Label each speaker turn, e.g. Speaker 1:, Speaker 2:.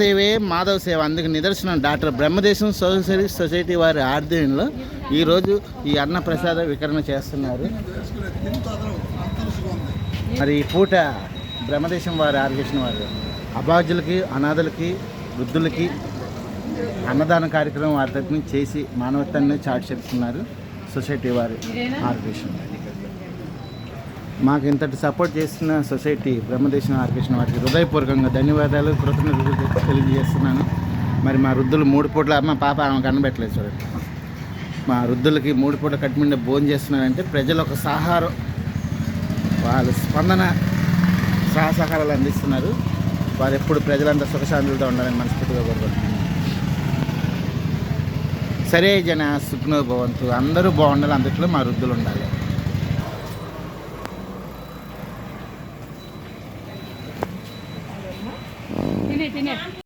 Speaker 1: సేవే మాధవ సేవ. అందుకు నిదర్శనం డాక్టర్ బ్రహ్మదేశం సోషల్ సొసైటీ వారి ఆధ్వర్యంలో ఈరోజు ఈ అన్న ప్రసాద వికరణ చేస్తున్నారు. మరి ఈ పూట బ్రహ్మదేశం వారి ఆర్గేషన్ వారు అభాగ్యులకి అనాథలకి వృద్ధులకి అన్నదాన కార్యక్రమం వారి తరఫున చేసి మానవత్వాన్ని చాటు చెప్తున్నారు సొసైటీ వారి ఆర్గేషన్. మాకు ఇంతటి సపోర్ట్ చేస్తున్న సొసైటీ బ్రహ్మదేశం ఆర్కేషన్ వారికి హృదయపూర్వకంగా ధన్యవాదాలు కృతజ్ఞతలు తెలియజేస్తున్నాను. మరి మా వృద్ధులు మూడు పూట్ల అమ్మ పాప ఆమె కనబెట్టలేదు చూడండి. మా వృద్ధులకి మూడు పూట కట్టుమిండే భోజనం చేస్తున్నారంటే ప్రజలు ఒక సహారం వాళ్ళ స్పందన సహా సహకారాలు అందిస్తున్నారు. వారు ఎప్పుడు ప్రజలంతా సుఖశాంతులతో ఉండాలని మనస్ఫూర్తిగా కోరుకుంటున్నాను. సరే జన సుఖ్నో భవంతు. అందరూ బాగుండాలి అందుట్లో మా వృద్ధులు ఉండాలి. Thế.